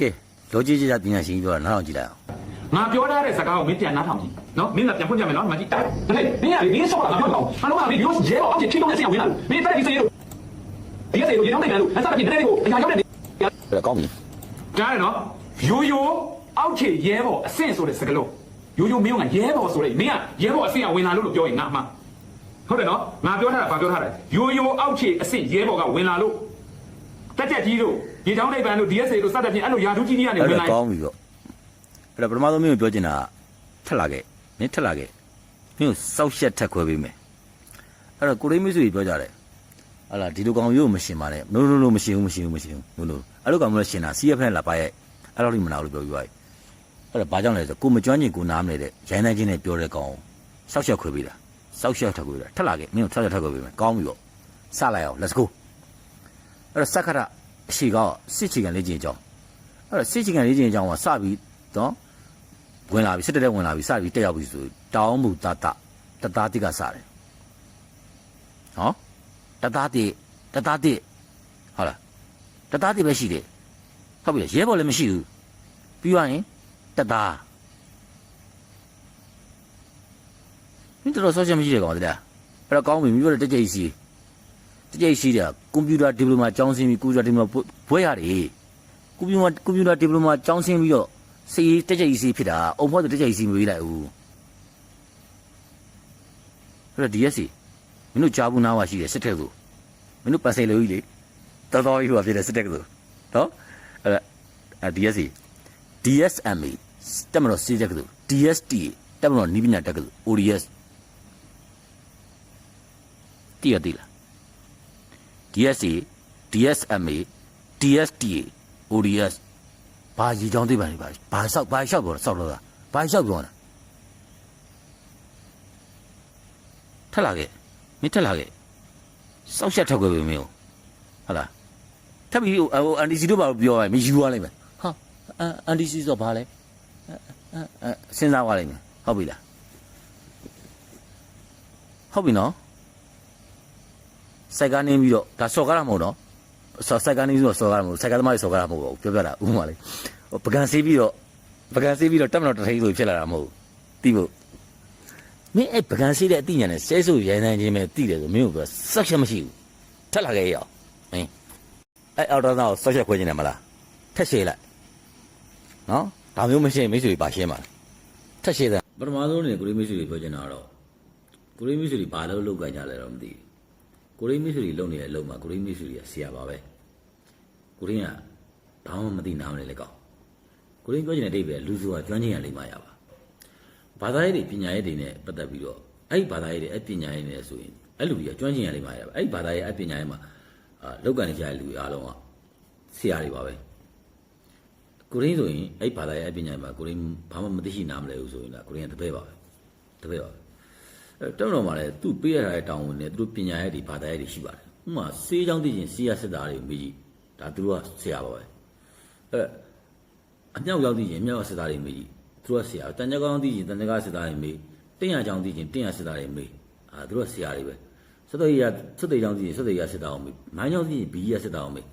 ကဲလောကြီးကြီးပညာရှင်ကြီးပြောတာနားထောင်ကြည့်လိုက်အောင်ငါပြောထားတဲ့စကားကိုမင်းပြန်နားထောင်ကြည့်နော်မင်းကပြန်ဖွင့်ပြမယ်နော်ဒီမှာကြည့်ဒါဟဲ့မင်းကလေမင်းဆောက်တာငါပြောတော့အားလုံးကမင်းရိုးရဲတော့အောက်ကျထိတော့နေစရာဝင်လာမင်းတက်ဒီစေးလို့ဒီစေးလို့ရေတော့နေတယ်လို့အဲ့ဒါပြင်တဲ့ကိုအရာရောက်တဲ့အဲ့ဒါကောင်းပြီကြားရနော်ရိုးရိုးအောက်ခြေရဲဘော်အဆင့်ဆိုတဲ့စကားလုံးရိုးရိုးမင်းကရဲဘော်ဆိုတဲ့မင်းကရဲဘော်အဆင့်ကဝင်လာလို့လို့ပြောရင်ငါအမှဟုတ်တယ်နော်ငါပြောထားတာဘာပြောထားတာရိုးရိုးအောက်ခြေအဆင့်ရဲဘော်ကဝင်လာလို့တက်တက်ကြီးတို့ ရေချောင်းနိဗ္ဗာန်တို့ DSA တို့စသဖြင့်အဲ့လိုယာထုကြီးကြီးကနေအဲ့ဝင်ဒါလာကောင်းပြီပေါ့အဲ့ဒါပထမဆုံးမင်းကိုပြောချင်တာထက်လာခဲ့မင်းထက်လာခဲ့မင်းကိုစောက်ရှက်ထက်ခွဲပေးမယ်အဲ့တော့ကိုရိမိတ်ဆွေပြောကြတယ်ဟာလာဒီလိုကောင်မျိုးကိုမရှင်ပါနဲ့နိုးနိုးနိုးမရှင်ဘူးမရှင်ဘူးမရှင်ဘူးနိုးနိုးအဲ့လိုကောင်မျိုးရှင်တာ CF နဲ့လာပါရဲ့အဲ့လိုလိမနာလို့ပြောပြီးပါအဲ့ဒါဘာကြောင့်လဲဆိုကိုမကျွမ်းကျင်ကိုနားမလဲတဲ့ရိုင်းနိုင်ချင်းနဲ့ပြောတဲ့ကောင်စောက်ရှက်ခွဲပေးတာစောက်ရှက်ထက်ခွဲပေးတာထက်လာခဲ့မင်းကိုစောက်ရှက်ထက်ခွဲပေးမယ်ကောင်းပြီပေါ့စလိုက်အောင် let's go အဲ့တော့စက္ခရ အရှိကောစစ်ချီကန်လေးကျင်အကြောင်းအဲ့တော့စစ်ချီကန်လေးချင်းအကြောင်းကစပြီးတော့ဝင်လာပြီစစ်တပ်တဲ့ဝင်လာပြီစပြီးတက်ရောက်ပြီဆိုတောင်းမှုတတတသားတိကစတယ်ဟောတသားတိတသားတိဟုတ်လားတသားတိပဲရှိတယ်ဟုတ်ပြီလားရဲဘော်လည်းမရှိဘူးပြီးသွားရင်တသားမင်းတို့ဆော့ချက်မရှိတယ်ကောင်တရားအဲ့တော့ကောင်းပြီမိဘတို့တက်ကြိတ်စီ တက်ကြိတ်စီတဲ့ကွန်ပျူတာဒီပလိုမာကျောင်းဆင်းပြီးကွန်ပျူတာဒီပလိုမာဘွဲရတယ်ကွန်ပျူတာကွန်ပျူတာဒီပလိုမာကျောင်းဆင်းပြီးတော့စီတက်ကြိတ်စီဖြစ်တာအုံဖောက်တက်ကြိတ်စီမပေးလိုက်ဘူးအဲ့တော့ DSC မင်းတို့ကြားဘူးနားဝရှိတယ်စစ်တက်ကိုမင်းတို့ပတ်စိန်လို့ကြီးလေတော်တော်ကြီးဟိုဖြစ်တယ်စစ်တက်ကိုနော်အဲ့ဒါ DSC DSMA တက်မလို့စီတက်ကလို့ DST တက်မလို့နီးပညာတက်ကလို့ ODS တည်ရသေးလား DSC DSMA DSTA ODS ဘာရီချောင်းသိပါနေပါဘာလျှောက်ဘာလျှောက်ပြောတာစောက်လို့လားဘာလျှောက်ပြောတာထက်လာခဲ့မင်းထက်လာခဲ့စောက်ရှက်ထွက်ခွေပဲမင်းဟုတ်လားထပ်ပြီးဟိုအန်ဒီစီတို့ဘာလို့ပြောရမင်းယူသွားလိုက်မယ်ဟာအန်ဒီစီဆိုဘာလဲအဲစဉ်းစားသွားလိုက်မယ်ဟုတ်ပြီလားဟုတ်ပြီနော် စိုက်ကနေပြီးတော့ဒါစော်ကားတာမဟုတ်တော့ဆော်ဆိုင်ကနေဆိုတော့ဆော်ကားမှာဆိုင်ကသမားတွေဆော်ကားတာမဟုတ်ဘူးပြောပြတာဥပမာလေးဟိုပကံဆေးပြီးတော့ပကံဆေးပြီးတော့တက်မတော်တထိန်ဆိုဖြစ်လာတာမဟုတ်ဘူးတိဖို့မင်းအဲ့ပကံဆေးတဲ့အတိညာနဲ့ဆဲဆူရိုင်းနိုင်ခြင်းပဲတိတယ်ဆိုမင်းတို့ပြောဆက်ချက်မရှိဘူးထက်လာခဲ့ရအောင်မင်းအဲ့အော်တော်သားကိုဆက်ချက်ခွဲခြင်းတယ်မလားထက်ရှည်လိုက်နော်ဒါမျိုးမရှိရင်မိတ်ဆွေပါရှင်းပါလားထက်ရှည်တယ်ပထမဆုံးနေကိုလေးမိတ်ဆွေပြောချင်တာတော့ကိုလေးမိတ်ဆွေဘာလို့လောက်ကြကြလဲတော့မသိဘူး ကိုရင်းမစ်ဆွေတွေလုံနေတဲ့အလုပ်မှာကိုရင်းမစ်ဆွေတွေကဆရာပါပဲကိုရင်းကဘာမှမသိနားမလဲလေကောင်းကိုရင်းပြောချင်တဲ့အဓိပ္ပာယ်လူဆိုတာကျွမ်းကျင်ရလိမ့်မှာရပါဘာသာရေးတွေပညာရေးတွေနဲ့ပတ်သက်ပြီးတော့အဲ့ဒီဘာသာရေးတွေအဲ့ပညာရေးတွေဆိုရင်အဲ့လူတွေကကျွမ်းကျင်ရလိမ့်မှာရပါအဲ့ဒီဘာသာရေးအဲ့ပညာရေးမှာအာလောက်ကန်နေကြတဲ့လူတွေအားလုံးကဆရာတွေပါပဲကိုရင်းဆိုရင်အဲ့ဒီဘာသာရေးအဲ့ပညာရေးမှာကိုရင်းဘာမှမသိရှိနားမလဲဘူးဆိုရင်လားကိုရင်းကတပည့်ပါပဲတပည့်ပါပဲအဲ တက်မတော်မှာလည်းသူ့ပေးရတဲ့တောင်းဝင်နဲ့သူတို့ပညာရဲ့ဒီဘာသာရဲ့တွေရှိပါတယ်ဥပမာစေးချောင်းသိချင်းစီးရစစ်သားတွေမေးကြည့်ဒါသူတို့ကဆရာပါပဲအဲအမြောက်ရောက်သိချင်းအမြောက်စစ်သားတွေမေးကြည့်သူတို့ကဆရာတန်ကြကောင်းသိချင်းတန်ကြကားစစ်သားတွေမေးတင်းရချောင်းသိချင်းတင်းရစစ်သားတွေမေးအာသူတို့ကဆရာတွေပဲစက်တော်ရစက်တေချောင်းသိချင်းစက်တေရစစ်သားအောင်မေးမိုင်းချောင်းသိချင်းဘီရစစ်သားအောင်မေး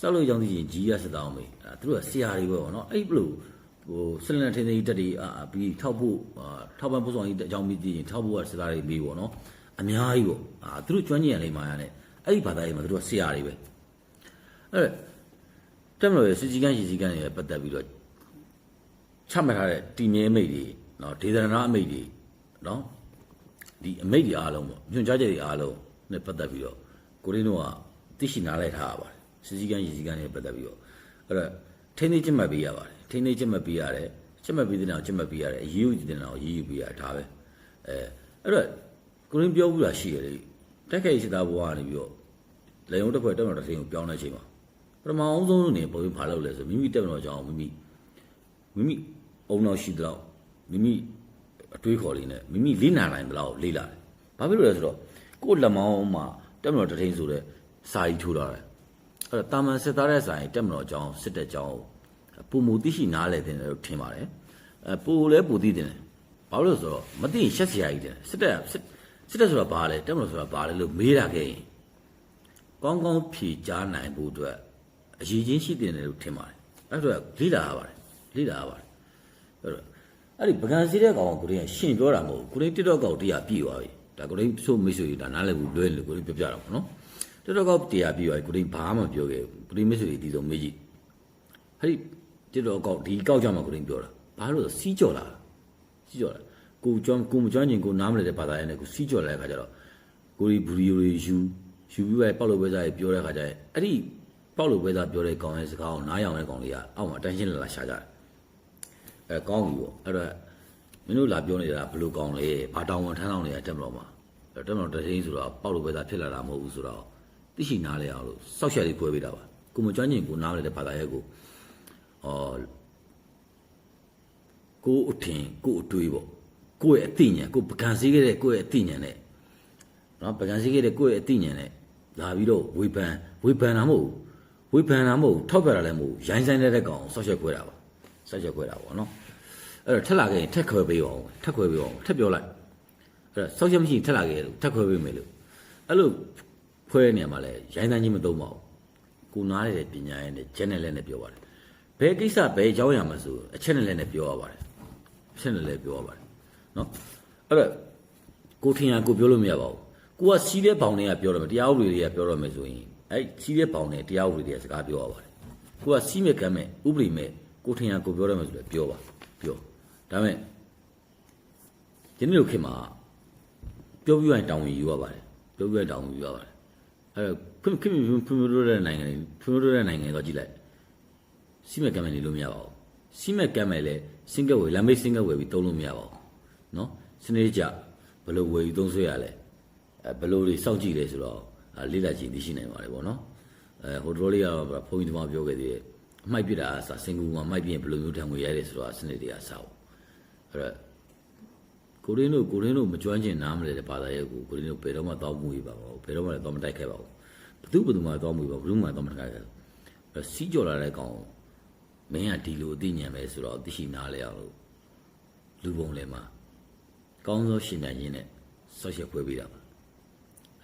စောက်လို့ချောင်းသိချင်းဂျီရစစ်သားအောင်မေးအာသူတို့ကဆရာတွေပဲပေါ့နော်အဲ့ဘလို့ ဟိုဆလန်ထင်းသေးတက်တွေအာပြီးထောက်ဖို့အာထောက်ပံ့ဖို့ဆောင်ကြီးအကြောင်းပြီးသိရင်ထောက်ဖို့ကစစ်သားတွေမေးပေါ့နော်အများကြီးပေါ့အာသူတို့ကျွမ်းကျင်ရလိမ့်မှာရတဲ့အဲ့ဒီဘာသာရေးမှာသူတို့ကဆရာတွေပဲအဲ့တက်မလို့ရစစ်ကြီးကန်းရည်ကြီးကန်းတွေပတ်သက်ပြီးတော့ချမှတ်ထားတဲ့တီမြဲမိတ်တွေနော်ဒေသနာအမိတ်တွေနော်ဒီအမိတ်တွေအားလုံးပေါ့ညွှန်ကြားချက်တွေအားလုံးနဲ့ပတ်သက်ပြီးတော့ကိုရင်းတို့ကသိရှိနားလဲထားရပါတယ်စစ်ကြီးကန်းရည်ကြီးကန်းတွေပတ်သက်ပြီးတော့အဲ့တော့ထိန်းသိမ်းချက်မှတ်ပေးရပါတယ် ထိန်းသိမ်းချက်မှတ်ပေးရတယ်ချက်မှတ်ပေးတဲ့နောက်ချက်မှတ်ပေးရတယ်အရေးယူတဲ့နောက်အရေးယူပေးရဒါပဲအဲအဲ့တော့ကိုရင်းပြောဘူးလားရှိရတယ်တက်ခဲ့စစ်သားဘဝကနေပြီးတော့လေယုံတစ်ခွက်တက်တော်တစ်ထင်းကိုပြောင်းတဲ့အချိန်မှာပထမအောင်ဆုံးနေပုံပြီးဖားလို့လဲဆိုမိမိတက်တော်ကြောင်းမိမိမိမိအုံနောက်ရှိတော့မိမိအတွေးခေါ်လေးနဲ့မိမိလေးနာနိုင်တယ်လို့လေးလာတယ်ဘာဖြစ်လို့လဲဆိုတော့ကိုယ့်လက်မောင်းမှာတက်တော်တစ်ထင်းဆိုတဲ့စာကြီးထိုးထားတယ်အဲ့တော့တာမန်စစ်သားတဲ့စာရင်တက်မတော်ကြောင်းစစ်တဲ့ကြောင်း ပုံမူသိရှိနားလဲတယ်လို့ထင်ပါတယ်အဲပူလဲပူသိတယ်ဘာလို့လဲဆိုတော့မသိရင်ရှက်စရာကြီးတယ်စစ်တဲ့စစ်စစ်တဲ့ဆိုတာဘာလဲတက်မတော်ဆိုတာဘာလဲလို့မေးတာခဲ့ရင်ကောင်းကောင်းဖြေကြားနိုင်ဖို့အတွက်အရေးချင်းရှိတယ်လို့ထင်ပါတယ်အဲ့တော့လေးလာရပါတယ်လေးလာရပါတယ်အဲ့တော့အဲ့ဒီပကံစီတဲ့ကောင်ကကိုရင်းရှင်ပြောတာမဟုတ်ဘူးကိုရင်း TikTok ကောက်တရားပြည့်သွားပြီဒါကိုရင်းဆိုမိတ်ဆွေဒါနားလည်ဘူးလွဲလို့ကိုရင်းပြောပြတာပေါ့နော် TikTok ကောက်တရားပြည့်သွားပြီကိုရင်းဘာမှမပြောခဲ့ဘူးကိုရင်းမိတ်ဆွေဒီဆုံးမေးကြည့်အဲ့ဒီ TikTok ကောက်ဒီကောက်ကြမှာကိုရင်းပြောတာဘာလို့လဲစီးကြော်လာစီးကြော်လာကိုကျွမ်းကိုမကျွမ်းကျင်ကိုနားမလည်တဲ့ဘာသာရေးနဲ့ကိုစီးကြော်လာတဲ့ခါကျတော့ကိုရီဘူရီယိုတွေယူယူပြီးပဲပေါက်လို့ပဲစားရေးပြောတဲ့ခါကျရင်အဲ့ဒီပေါက်လို့ပဲစားပြောတဲ့ကောင်ရဲ့စကားကိုနားယောင်တဲ့ကောင်လေးကအောက်မှာတန်းရှင်းလာလာရှာကြတယ်အဲကောင်းပြီပေါ့အဲ့တော့မင်းတို့လာပြောနေတာဘယ်လိုကောင်းလဲဘာတောင်းဝန်ထမ်းဆောင်နေတာတက်မလို့မှာအဲ့တက်မလို့တထင်းဆိုတော့ပေါက်လို့ပဲသာဖြစ်လာတာမဟုတ်ဘူးဆိုတော့သိရှိနားလဲအောင်လို့စောက်ရှက်လေးပွဲပေးတာပါကိုမကျွမ်းကျင်ကိုနားလဲတဲ့ဘာသာရဲ့ကို အော်ကိုအထင်ကိုအတွေးပေါ့ကိုရဲ့အသိဉာဏ်ကိုပကံစည်းခဲ့တဲ့ကိုရဲ့အသိဉာဏ်နဲ့နော်ပကံစည်းခဲ့တဲ့ကိုရဲ့အသိဉာဏ်နဲ့လာပြီးတော့ဝေဖန်ဝေဖန်တာမဟုတ်ဘူးဝေဖန်တာမဟုတ်ဘူးထောက်ပြတာလည်းမဟုတ်ဘူးရိုင်းဆိုင်တဲ့ကောင်ဆောက်ရှက်ခွဲတာပါဆောက်ရှက်ခွဲတာပေါ့နော်အဲ့တော့ထက်လာခဲ့ရင်ထက်ခွဲပေးအောင်ထက်ခွဲပေးအောင်ထက်ပြောလိုက်အဲ့တော့စောက်ချက်မရှိရင်ထက်လာခဲ့လို့ထက်ခွဲပေးမယ်လို့အဲ့လိုခွဲတဲ့နေရာမှာလဲရိုင်းတန်းချင်းမသုံးပါဘူးကိုနားရတဲ့ပညာရဲ့နဲ့ဂျန်နယ်လည်းနဲ့ပြောပါတယ် ဘယ်ကိစ္စဘယ်အကြောင်းအရာမှာဆိုအချက်နဲ့လည်းနဲ့ပြောရပါတယ်အချက်နဲ့လည်းပြောရပါတယ်နော်အဲ့တော့ကိုထင်ရကိုပြောလို့မရပါဘူးကိုကစီးတဲ့ဘောင်တွေကပြောရမယ်တရားဥပဒေတွေကပြောရမယ်ဆိုရင်အဲ့စီးတဲ့ဘောင်တွေတရားဥပဒေတွေကစကားပြောရပါတယ်ကိုကစီးမဲ့ကမ်းမဲ့ဥပဒေမဲ့ကိုထင်ရကိုပြောရမယ်ဆိုလည်းပြောပါပြောဒါမဲ့ဒီနေ့လိုခေတ်မှာပြောပြရင်တောင်းဝင်ယူရပါတယ်ပြောပြရင်တောင်းဝင်ယူရပါတယ်အဲ့တော့ခင်ခင်ဖွံ့ဖြိုးတဲ့နိုင်ငံတွေဖွံ့ဖြိုးတဲ့နိုင်ငံတွေတော့ကြည့်လိုက် စီးမဲ့ကမ်းမဲ့နေလို့မရပါဘူးစီးမဲ့ကမ်းမဲ့လည်းစင်ကဝယ်လမ်းမေးစင်ကဝယ်ပြီးသုံးလို့မရပါဘူးနော်စနေကြဘယ်လိုဝယ်ယူသုံးဆွဲရလဲအဲဘယ်လိုတွေစောင့်ကြည့်လဲဆိုတော့အဲလေးလာကြည့်သိရှိနိုင်ပါတယ်ဗောနော်အဲဟိုတော်လေးကတော့ဘုန်းကြီးတမပြောခဲ့သေးတယ်အမိုက်ပြစ်တာအစားစင်ကူမှာမိုက်ပြရင်ဘယ်လိုမျိုးထံငွေရတယ်ဆိုတော့စနေတွေအစားအဲ့တော့ကိုရင်းတို့ကိုရင်းတို့မကျွမ်းကျင်နားမလဲတဲ့ဘာသာရဲ့ကိုကိုရင်းတို့ဘယ်တော့မှတောင်းမှုရပါဘူးဘယ်တော့မှလည်းတောင်းမတိုက်ခဲ့ပါဘူးဘသူဘသူမှတောင်းမှုရပါဘူးဘယ်သူမှတောင်းမတိုက်ခဲ့ဘူးအဲ့စီးကြော်လာတဲ့ကောင် မင်းကဒီလိုအသိဉာဏ်ပဲဆိုတော့သိရှိနားလဲအောင်လို့လူပုံလဲမှာကောင်းသောရှင်နိုင်ခြင်းနဲ့ဆော့ရှက်ပွဲပေးတာပါ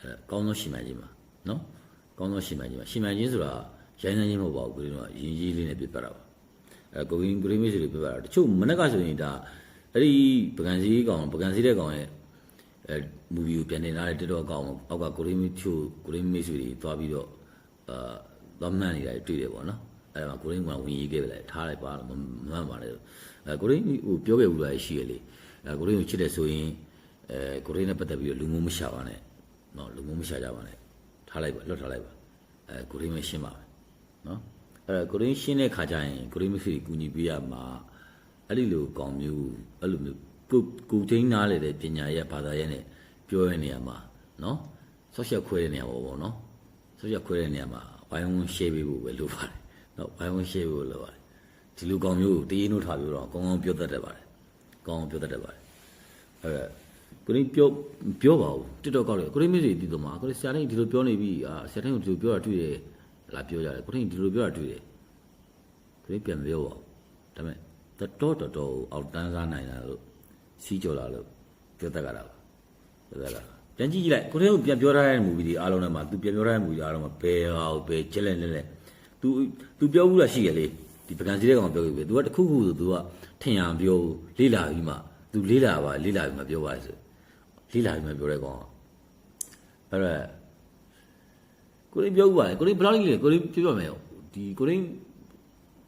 အဲ့ကောင်းသောရှင်နိုင်ခြင်းပါနော်ကောင်းသောရှင်နိုင်ခြင်းပါရှင်နိုင်ခြင်းဆိုတာရိုင်းနိုင်ခြင်းမဟုတ်ပါဘူးကိုရင်းတို့ကရင်းကြီးလေးနဲ့ပြပြတာပါအဲကိုရင်းကိုရင်းမေးစီတွေပြပါတာတချို့မနေ့ကဆိုရင်ဒါအဲ့ဒီပကံစည်းကောင်ပကံစည်းတဲ့ကောင်ရဲ့အဲမူဗီကိုပြန်နေလာတဲ့တက်တော့ကောင်အောက်ကကိုရင်းမေးချို့ကိုရင်းမေးစီတွေသွားပြီးတော့အာသွားမှန်းနေတာတွေ့တယ်ပေါ့နော် အဲ့မှာကိုရင်းကဝင်ရေးခဲ့ပဲလေထားလိုက်ပါမမှန်ပါနဲ့အဲကိုရင်းဟိုပြောခဲ့ဘူးလားရှိရလေအဲကိုရင်းကိုချစ်တယ်ဆိုရင်အဲကိုရင်းနဲ့ပတ်သက်ပြီးတော့လူမျိုးမရှာပါနဲ့နော်လူမျိုးမရှာကြပါနဲ့ထားလိုက်ပါလွတ်ထားလိုက်ပါအဲကိုရင်းမရှင်းပါမယ်နော်အဲ့ဒါကိုရင်းရှင်းတဲ့ခါကျရင်ကိုရင်းမရှိကူညီပေးရမှာအဲ့ဒီလိုကောင်မျိုးအဲ့လိုမျိုးကိုကိုချင်းနားလေတဲ့ပညာရဲ့ဘာသာရဲ့နဲ့ပြောရတဲ့နေရာမှာနော်ဆော့ရှက်ခွဲတဲ့နေရာပေါ့ပေါ့နော်ဆော့ရှက်ခွဲတဲ့နေရာမှာဘိုင်းဝန်းရှေ့ပေးဖို့ပဲလိုပါတယ် နော်ဘိုင်းဝန်းရှေ့ဖို့လိုပါတယ်ဒီလိုကောင်မျိုးကိုတည်ရင်တို့ထားပြီးတော့ကောင်းကောင်းပြောတတ်တယ်ပါတယ်ကောင်းကောင်းပြောတတ်တယ်ပါတယ်အဲ့ဒါကိုရင်းပြောပြောပါဦးတစ်တော့ကောက်တယ်ကိုရင်းမရှိတည်တော့မှာကိုရင်းဆရာတိုင်းဒီလိုပြောနေပြီအာဆရာတိုင်းကဒီလိုပြောတာတွေ့တယ်လာပြောကြတယ်ကိုရင်းဒီလိုပြောတာတွေ့တယ်ခရစ်ပြန်ပြောပါဒါပေမဲ့တတော်တော်တော်အောက်တန်းစားနိုင်တာလို့စီးကြော်လာလို့ပြောတတ်ကြတာပါပြောတတ်တာပြန်ကြည့်ကြည့်လိုက်ကိုရင်းကပြန်ပြောထားတဲ့မူဗီတွေအားလုံးထဲမှာ तू ပြန်ပြောထားတဲ့မူဗီအားလုံးမှာဘယ်ဟာကိုဘယ်ချက်လက်လက် သူသူပြောဘူးလားရှိရလေဒီပကံစီတဲ့ကောင်ပြောခဲ့ပြီသူကတခုခုဆိုသူကထင်ရပြောလေးလာပြီးမှသူလေးလာပါလေးလာပြီးမှပြောပါဆိုလေးလာပြီးမှပြောတဲ့ကောင်အဲ့ဒါကိုရင်းပြောဦးပါလေကိုရင်းဘယ်လောက်လေးလဲကိုရင်းပြောပြမယ်ဒီကိုရင်း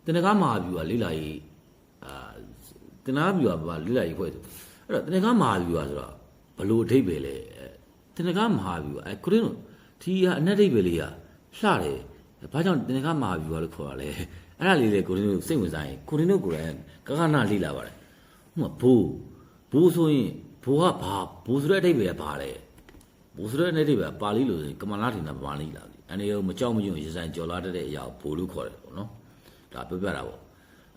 တနကားမာပြူကလေးလာရေးအာတနာပြူကဘာလေးလာရေးဖွဲ့ဆိုအဲ့တော့တနကားမာပြူကဆိုတော့ဘလို့အထိပ္ပယ်လဲတနကားမာပြူကအဲကိုရင်းတို့ဒီဟာအနက်အထိပ္ပယ်လေးကလှတယ် ဘာကြောင့်တနကားမဟာဗျူကလို့ခေါ်တာလဲအဲ့ဒါလေးလေကိုရင်းတို့စိတ်ဝင်စားရင်ကိုရင်းတို့ကိုယ်တိုင်ကကနာလေးလာပါတယ်ဟိုမှာဘိုးဘိုးဆိုရင်ဘိုးကဘာဘိုးဆိုတဲ့အဓိပ္ပာယ်ကဘာလဲဘိုးစရဲနဲ့တိပဲပါဠိလိုဆိုရင်ကမလာထင်တာပါဠိလာပြီအနေရောမကြောက်မရွံ့ရဆိုင်ကြော်လာတတ်တဲ့အရာကိုဘိုလ်လို့ခေါ်တယ်ပေါ့နော်ဒါပြောပြတာပေါ့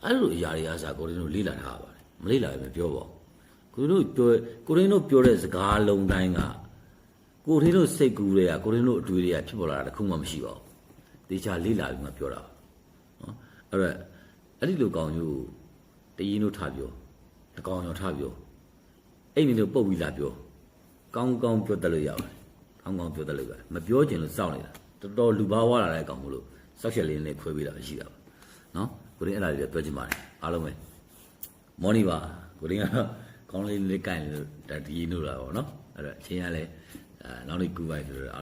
အဲ့လိုအရာတွေအားစားကိုရင်းတို့လေ့လာထားပါတယ်မလေ့လာရင်မပြောပါဘူးကိုရင်းတို့ပြောကိုရင်းတို့ပြောတဲ့စကားလုံးတိုင်းကကိုရင်းတို့စိတ်ကူးတွေကကိုရင်းတို့အတွေ့တွေကဖြစ်ပေါ်လာတာတစ်ခုမှမရှိပါဘူး တေချာလေ့လာပြီးမှပြောတာနော်အဲ့တော့အဲ့ဒီလိုကောင်မျိုးတရင်တို့ထားပြောအကောင်ရောထားပြောအဲ့ဒီလိုပုတ်ပြီးလာပြောကောင်းကောင်းပြောတတ်လို့ရပါတယ်ကောင်းကောင်းပြောတတ်လို့ပဲမပြောချင်လို့စောင့်နေတာတော်တော်လူဘာဝလာတဲ့အကောင်မလို့စောက်ချက်လေးနဲ့ခွဲပေးတာရှိတာပါနော်ကိုရင်းအဲ့ဒါတွေပြောချင်ပါတယ်အားလုံးပဲမော်နီပါကိုရင်းကတော့ကောင်းလေးလေးကင်လို့ဒါဒီနိုးတာပေါ့နော်အဲ့တော့အချင်းကလည်းနောက်နေ့ကူပါဆိုတော့